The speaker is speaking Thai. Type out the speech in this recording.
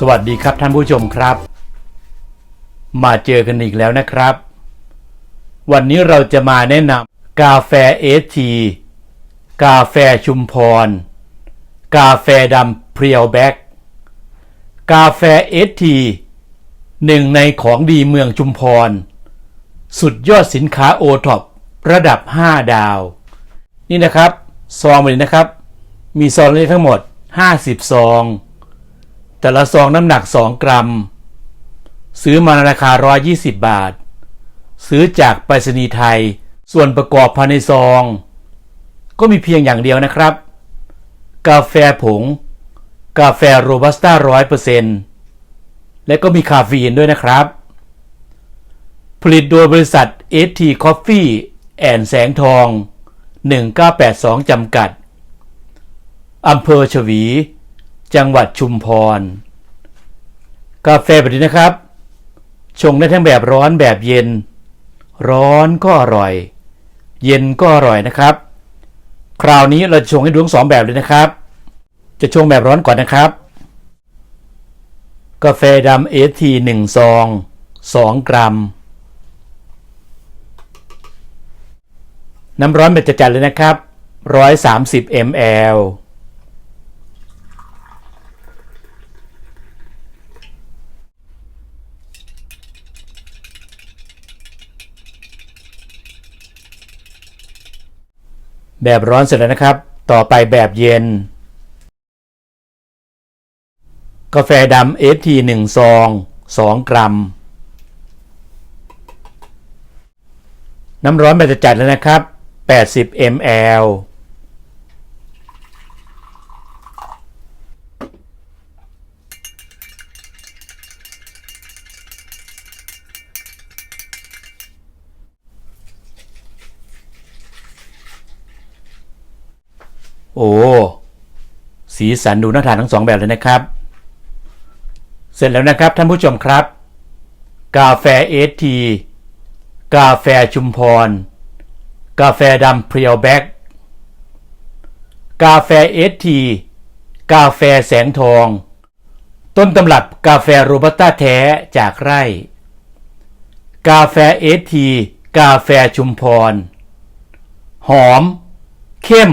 สวัสดีครับท่านผู้ชมครับ มาเจอกันอีกแล้วนะครับ วันนี้เราจะมาแนะนำกาแฟเอทีกาแฟชุมพร กาแฟดำเพียวแบ็กกาแฟเอทีหนึ่งในของดีเมืองชุมพร สุดยอดสินค้าโอท็อประดับ 5 ดาว นี่นะครับ ซองมันนะครับ มีซองเล็กทั้งหมด 50 ซอง แต่ละซองน้ำหนัก 2 กรัม ซื้อมาในราคา 120 บาท ซื้อจากไปรษณีย์ไทย ส่วนประกอบภายในซอง ก็มีเพียงอย่างเดียวนะครับ กาแฟผง กาแฟโรบัสต้าร้อยเปอร์เซ็นต์และก็มีคาเฟอีนด้วยนะครับ ผลิตโดยบริษัท ST Coffee แอนแสงทอง 1982 จำกัดอำเภอฉวี จังหวัดชุมพร กาแฟแบบนี้นะครับ ชงได้ทั้งแบบร้อนแบบเย็น ร้อนก็อร่อย เย็นก็อร่อยนะครับ คราวนี้เราจะชงให้ดูทั้งสองแบบเลยนะครับ จะชงแบบร้อนก่อนนะครับ กาแฟดำเอทีหนึ่งซองสองกรัม น้ำร้อนแบบจัดๆเลยนะครับ 130 ml แบบร้อนเสร็จแล้วนะครับ ต่อไปแบบเย็น กาแฟดำเอทีหนึ่งซองสองกรัม น้ำร้อนแบบจัดแล้วนะครับ 80 ml โอ้ สีสันดูน่าทานทั้งสองแบบเลยนะครับ เสร็จแล้วนะครับท่านผู้ชมครับ กาแฟเอที กาแฟชุมพร กาแฟดำเพียวแบ็กกาแฟเอที กาแฟแสงทอง ต้นตำรับกาแฟโรบัสต้าแท้จากไร่ กาแฟเอที กาแฟชุมพร หอม เข้ม